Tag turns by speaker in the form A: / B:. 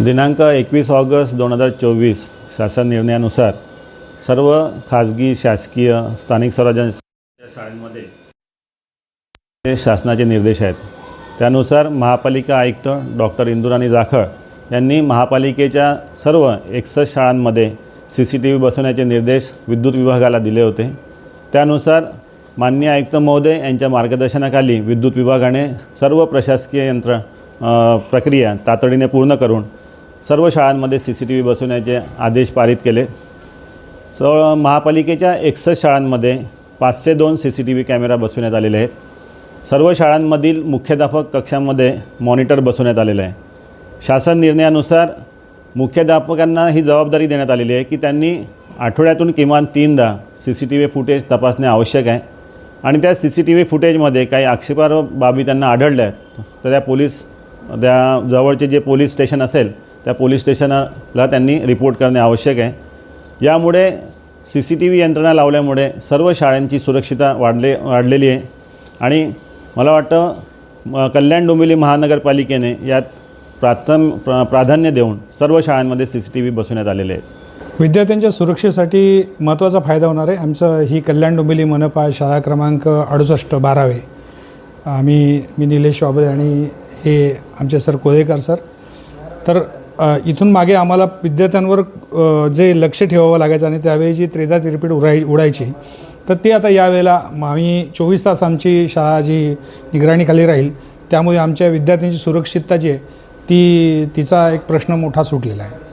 A: दिनांक एकवीस ऑगस्ट दोन हजार चोवीस शासन निर्णयानुसार सर्व खाजगी शासकीय स्थानिक स्वराज्य शाळांमध्ये शासनाचे निर्देश आहेत त्यानुसार महापालिका आयुक्त डॉक्टर इंदुराणी जाखळ यांनी महापालिकेच्या सर्व एकसष्ट शाळांमध्ये सी सी टी व्ही बसवण्याचे निर्देश विद्युत विभागाला दिले होते. त्यानुसार माननीय आयुक्त महोदय यांच्या मार्गदर्शनाखाली विद्युत विभागाने सर्व प्रशासकीय यंत्र प्रक्रिया तातडीने पूर्ण करून सर्व शाळांमध्ये सी सी टी व्ही बसवण्याचे आदेश पारित केले. स महापालिकेच्या एकसष्ट शाळांमध्ये पाचशे दोन C C T V camera बसवण्यात आलेले आहेत. सर्व शाळांमधील मुख्याध्यापक कक्षांमध्ये मॉनिटर बसवण्यात आलेलं आहे. शासन निर्णयानुसार मुख्याध्यापकांना ही जबाबदारी देण्यात आलेली आहे की त्यांनी आठवड्यातून किमान तीनदा C C T V footage तपासणे आवश्यक आहे आणि त्या सी सी टी व्ही फुटेजमध्ये काही आक्षेपार्ह बाबी त्यांना आढळल्या आहेत. तर त्या पोलीस त्या जवळचे जे पोलीस स्टेशन असेल त्या पोलीस स्टेशनला त्यांनी रिपोर्ट करणे आवश्यक आहे. यामुळे सी सी टी व्ही यंत्रणा लावल्यामुळे सर्व शाळांची सुरक्षितता वाढले वाढलेली आहे. आणि मला वाटतं कल्याण डोंबिवली महानगरपालिकेने यात प्राथम प्रा प्राधान्य देऊन सर्व शाळांमध्ये सी सी टी व्ही बसवण्यात आलेले आहेत
B: विद्यार्थ्यांच्या सुरक्षेसाठी महत्त्वाचा फायदा होणार आहे. आमचं ही कल्याण डोंबिवली मनपा शाळा क्रमांक अडुसष्ट बारावे. आम्ही मी निलेश वाबळे आणि हे आमचे सर कोळेकर सर. तर इथून मागे आम्हाला विद्यार्थ्यांवर जे लक्ष ठेवावं लागायचं आणि त्यावेळी जी त्रेदा तिरपीट उडाय उडायची तर ती आता यावेळेला आम्ही चोवीस तास आमची शाळा जी निगराणीखाली राहील त्यामुळे आमच्या विद्यार्थ्यांची सुरक्षितता जी आहे ती तिचा एक प्रश्न मोठा सुटलेला आहे.